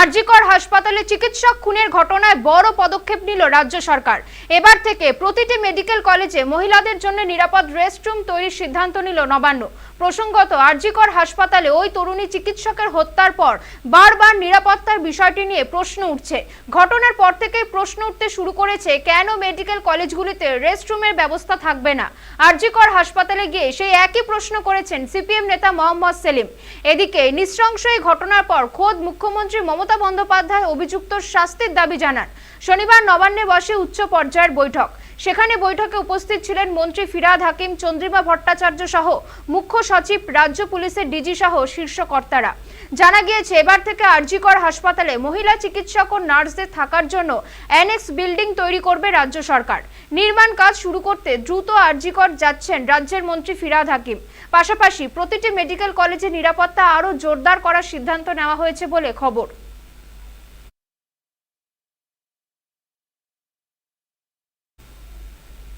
আরজিকর হাসপাতালে চিকিৎসক খুনের ঘটনায় বড় পদক্ষেপ নিল রাজ্য সরকার। এবার থেকে প্রতিটি মেডিকেল কলেজে মহিলাদের জন্য নিরাপদ রেস্টরুম তৈরির সিদ্ধান্ত নিল নবান্ন। প্রসঙ্গত, আরজিকর হাসপাতালে ওই তরুণী চিকিৎসকের হত্যার পর বারবার নিরাপত্তার বিষয়টি নিয়ে প্রশ্ন উঠছে। ঘটনার পর থেকেই প্রশ্ন উঠতে শুরু করেছে, কেন মেডিকেল কলেজগুলিতে রেস্টরুমের ব্যবস্থা থাকবে না? আরজিকর হাসপাতালে গিয়ে সেই একই প্রশ্ন করেছেন সিপিএম নেতা মোহাম্মদ সেলিম। এদিকে এই ঘটনার পর খোদ মুখ্যমন্ত্রী মমতা বন্দ্যোপাধ্যায় অভিযুক্ত শাস্তির দাবি জানান। শনিবার নবান্নে বসে উচ্চ পর্যায়ের বৈঠক। সেখানে বৈঠকে উপস্থিত ছিলেন মন্ত্রী ফিরাদ হাকিম, চন্দ্রিমা ভট্টাচার্য সহ মুখ্য সচিব, রাজ্য পুলিশের ডিজি সহ শীর্ষ কর্তারা। জানা গিয়েছে, এবার থেকে আরজিকর হাসপাতালে মহিলা চিকিৎসক ও নার্সদের থাকার জন্য অ্যানেক্স বিল্ডিং তৈরি করবে রাজ্য সরকার। নির্মাণ কাজ শুরু করতে দ্রুত আরজিকর যাচ্ছেন রাজ্যের মন্ত্রী ফিরাদ হাকিম। পাশাপাশি প্রতিটি মেডিকেল কলেজে নিরাপত্তা আরও জোরদার করার সিদ্ধান্ত নেওয়া হয়েছে বলে খবর।